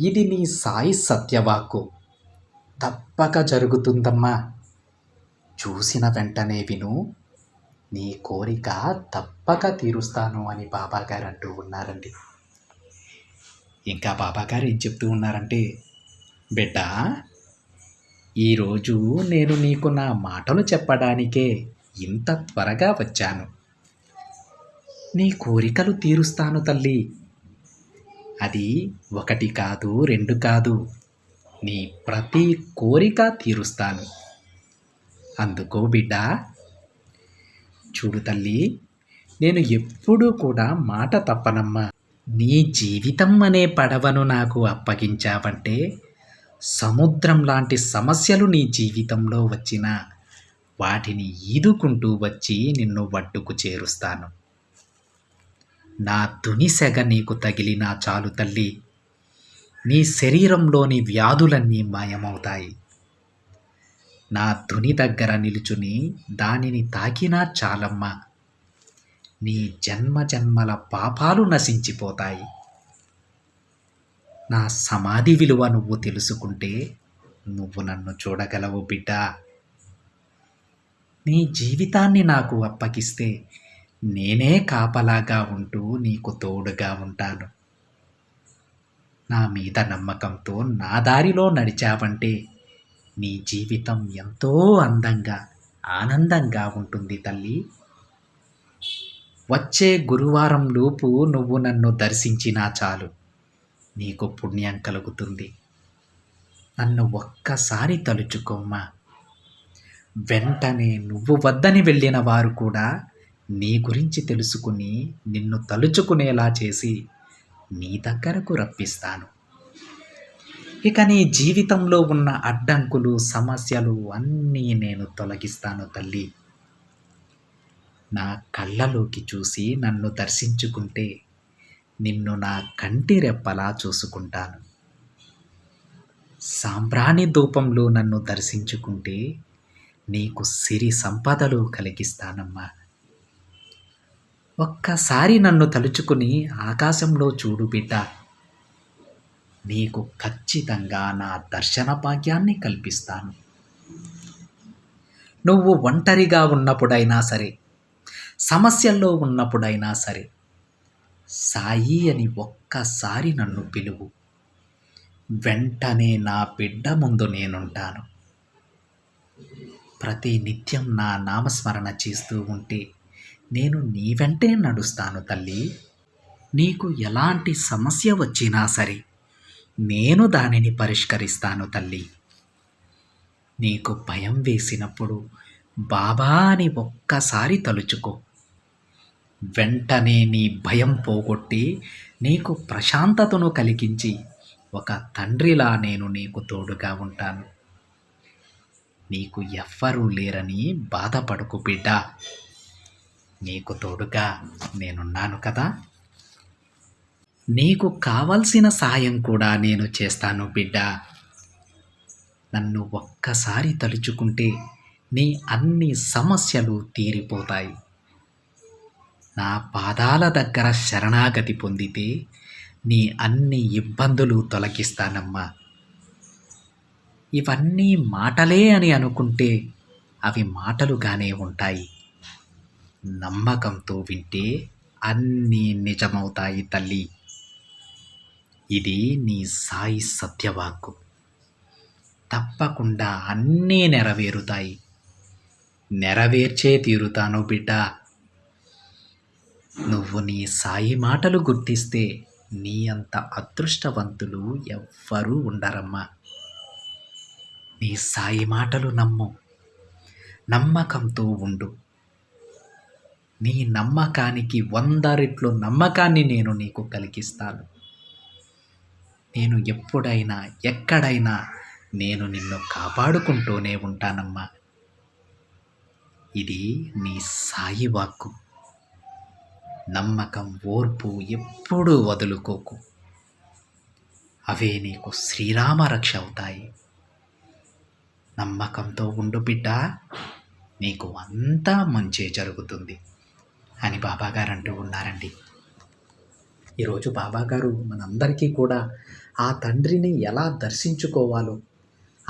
ఇది నీ సాయి సత్యవాక్కు. తప్పక జరుగుతుందమ్మా. చూసిన వెంటనే విను నీ కోరిక తప్పక తీరుస్తాను అని బాబాగారు అంటూ ఉన్నారండి. ఇంకా బాబాగారు ఏం చెప్తూ ఉన్నారంటే బిడ్డ ఈరోజు నేను నీకు నా మాటలు చెప్పడానికే ఇంత త్వరగా వచ్చాను. నీ కోరికలు తీరుస్తాను తల్లి. అది ఒకటి కాదు రెండు కాదు. నీ ప్రతి కోరిక తీరుస్తాను. అందుకో బిడ్డ. చూడు తల్లి నేను ఎప్పుడూ కూడా మాట తప్పనమ్మా. నీ జీవితం అనే పడవను నాకు అప్పగించావంటే సముద్రం లాంటి సమస్యలు నీ జీవితంలో వచ్చినా వాటిని ఈదుకుంటూ వచ్చి నిన్ను వడ్డుకు చేరుస్తాను. నా తునిసెగ నీకు తగిలినా చాలు తల్లి. నీ శరీరంలోని వ్యాధులన్నీ మాయమవుతాయి. నా తుని దగ్గర నిలుచుని దానిని తాకినా చాలమ్మా. నీ జన్మ జన్మల పాపాలు నశించిపోతాయి. నా సమాధి విలువ నువ్వు తెలుసుకుంటే నువ్వు నన్ను చూడగలవు బిడ్డ. నీ జీవితాన్ని నాకు అప్పగిస్తే నేనే కాపలాగా ఉంటూ నీకు తోడుగా ఉంటాను. నా మీద నమ్మకంతో నా దారిలో నడిచావంటే నీ జీవితం ఎంతో అందంగా ఆనందంగా ఉంటుంది తల్లి. వచ్చే గురువారం లోపు నువ్వు నన్ను దర్శించినా చాలు. నీకు పుణ్యం కలుగుతుంది. నన్ను ఒక్కసారి తలుచుకోమ్మా. వెంటనే నువ్వు వద్దని వెళ్ళిన వారు కూడా నీ గురించి తెలుసుకుని నిన్ను తలుచుకునేలా చేసి నీ దగ్గరకు రప్పిస్తాను. ఇక నీ జీవితంలో ఉన్న అడ్డంకులు సమస్యలు అన్నీ నేను తొలగిస్తాను తల్లి. నా కళ్ళలోకి చూసి నన్ను దర్శించుకుంటే నిన్ను నా కంటి రెప్పలా చూసుకుంటాను. సాంబ్రాణి ధూపంలో నన్ను దర్శించుకుంటే నీకు సిరి సంపదలు కలిగిస్తానమ్మా. ఒక్కసారి నన్ను తలుచుకుని ఆకాశంలో చూడు బిడ్డ. నీకు ఖచ్చితంగా నా దర్శన భాగ్యాన్ని కల్పిస్తాను. నువ్వు ఒంటరిగా ఉన్నప్పుడైనా సరే సమస్యల్లో ఉన్నప్పుడైనా సరే సాయి అని ఒక్కసారి నన్ను పిలువు. వెంటనే నా బిడ్డ ముందు నేనుంటాను. ప్రతి నిత్యం నా నామస్మరణ చేస్తూ ఉంటే నేను నీ వెంటే నడుస్తాను తల్లి. నీకు ఎలాంటి సమస్య వచ్చినా సరే నేను దానిని పరిష్కరిస్తాను తల్లి. నీకు భయం వేసినప్పుడు బాబా అని ఒక్కసారి తలుచుకో. వెంటనే నీ భయం పోగొట్టి నీకు ప్రశాంతతను కలిగించి ఒక తండ్రిలా నేను నీకు తోడుగా ఉంటాను. నీకు ఎవ్వరూ లేరని బాధపడుకు బిడ్డ. నీకు తోడుగా నేనున్నాను కదా. నీకు కావలసిన సాయం కూడా నేను చేస్తాను బిడ్డ. నన్ను ఒక్కసారి తలుచుకుంటే నీ అన్ని సమస్యలు తీరిపోతాయి. నా పాదాల దగ్గర శరణాగతి పొందితే నీ అన్ని ఇబ్బందులు తొలగిస్తానమ్మా. ఇవన్నీ మాటలే అని అనుకుంటే అవి మాటలుగానే ఉంటాయి. నమ్మకంతో వింటే అన్నీ నిజమవుతాయి తల్లి. ఇది నీ సాయి సత్యవాక్కు. తప్పకుండా అన్నీ నెరవేరుతాయి. నెరవేర్చే తీరుతాను బిడ్డ. నువ్వు నీ సాయి మాటలు గుర్తిస్తే నీ అంత అదృష్టవంతులు ఎవ్వరూ ఉండరమ్మా. నీ సాయి మాటలు నమ్ము. నమ్మకంతో ఉండు. నీ నమ్మకానికి వంద రెట్లు నమ్మకాన్ని నేను నీకు కలిగిస్తాను. నేను ఎప్పుడైనా ఎక్కడైనా నేను నిన్ను కాపాడుకుంటూనే ఉంటానమ్మా. ఇది నీ సాయి వాక్కు నమ్మకం ఓర్పు ఎప్పుడూ వదులుకోకు. అవే నీకు శ్రీరామ రక్ష అవుతాయి. నమ్మకంతో ఉండు బిడ్డ నీకు అంతా మంచి జరుగుతుంది. అని బాబాగారు అంటూ ఉన్నారండి. ఈరోజు బాబాగారు మనందరికీ కూడా ఆ తండ్రిని ఎలా దర్శించుకోవాలో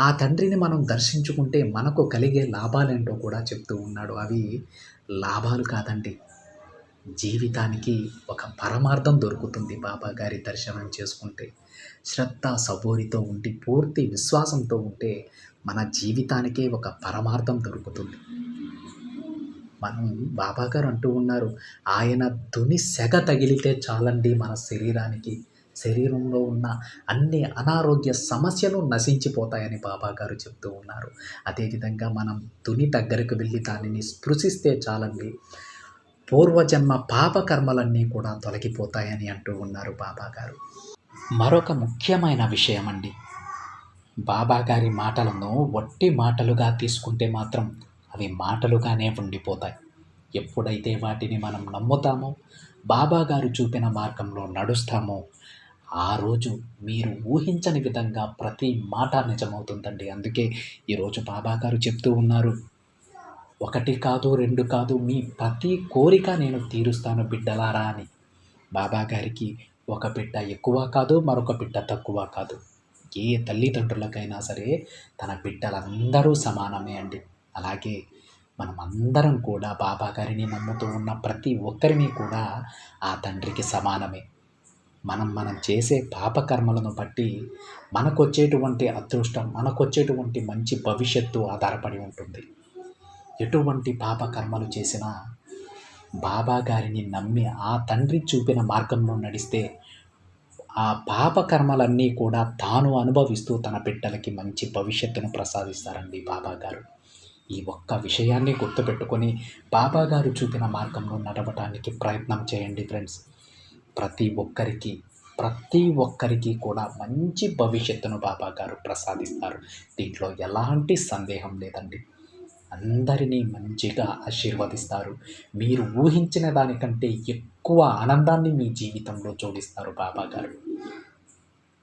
ఆ తండ్రిని మనం దర్శించుకుంటే మనకు కలిగే లాభాలేంటో కూడా చెప్తూ ఉన్నాడు. అవి లాభాలు కాదండి. జీవితానికి ఒక పరమార్థం దొరుకుతుంది బాబా గారి దర్శనం చేసుకుంటే. శ్రద్ధ సబోరితో ఉండి పూర్తి విశ్వాసంతో ఉంటే మన జీవితానికే ఒక పరమార్థం దొరుకుతుంది. మనం బాబా గారు అంటూ ఉన్నారు ఆయన ధుని సెగ తగిలితే చాలండి మన శరీరానికి. శరీరంలో ఉన్న అన్ని అనారోగ్య సమస్యలు నశించిపోతాయని బాబా గారు చెప్తూ ఉన్నారు. అదేవిధంగా మనం తుని దగ్గరకు వెళ్ళి దానిని స్పృశిస్తే చాలండి. పూర్వజన్మ పాపకర్మలన్నీ కూడా తొలగిపోతాయని అంటూ ఉన్నారు బాబా గారు మరొక ముఖ్యమైన విషయం అండి బాబా గారి మాటలను వట్టి మాటలుగా తీసుకుంటే మాత్రం అవి మాటలుగానే ఉండిపోతాయి. ఎప్పుడైతే వాటిని మనం నమ్ముతామో బాబా గారు చూపిన మార్గంలో నడుస్తామో ఆ రోజు మీరు ఊహించని విధంగా ప్రతి మాట నిజమవుతుందండి. అందుకే ఈరోజు బాబా గారు చెప్తూ ఉన్నారు ఒకటి కాదు రెండు కాదు మీ ప్రతి కోరిక నేను తీరుస్తాను బిడ్డలారా అని. బాబా గారికి ఒక బిడ్డ ఎక్కువ కాదు మరొక బిడ్డ తక్కువ కాదు. ఏ తల్లిదండ్రులకైనా సరే తన బిడ్డలందరూ సమానమే అండి. అలాగే మనం అందరం కూడా బాబా గారిని నమ్ముతూ ఉన్న ప్రతి ఒక్కరిని కూడా ఆ తండ్రికి సమానమే. మనం మనం చేసే పాపకర్మలను బట్టి మనకొచ్చేటువంటి అదృష్టం మనకొచ్చేటువంటి మంచి భవిష్యత్తు ఆధారపడి ఉంటుంది. ఎటువంటి పాపకర్మలు చేసినా బాబా గారిని నమ్మి ఆ తండ్రి చూపిన మార్గంలో నడిస్తే ఆ పాపకర్మలన్నీ కూడా తాను అనుభవిస్తూ తన బిడ్డలకి మంచి భవిష్యత్తును ప్రసాదిస్తారండి బాబా గారు. ఈ ఒక్క విషయాన్ని గుర్తుపెట్టుకొని బాబా గారు చూపిన మార్గంలో నడవటానికి ప్రయత్నం చేయండి ఫ్రెండ్స్. ప్రతి ఒక్కరికి ప్రతి ఒక్కరికి కూడా మంచి భవిష్యత్తును బాబా గారు ప్రసాదిస్తారు. దీంట్లో ఎలాంటి సందేహం లేదండి. అందరినీ మంచిగా ఆశీర్వదిస్తారు. మీరు ఊహించిన దానికంటే ఎక్కువ ఆనందాన్ని మీ జీవితంలో జోడిస్తారు బాబా గారు.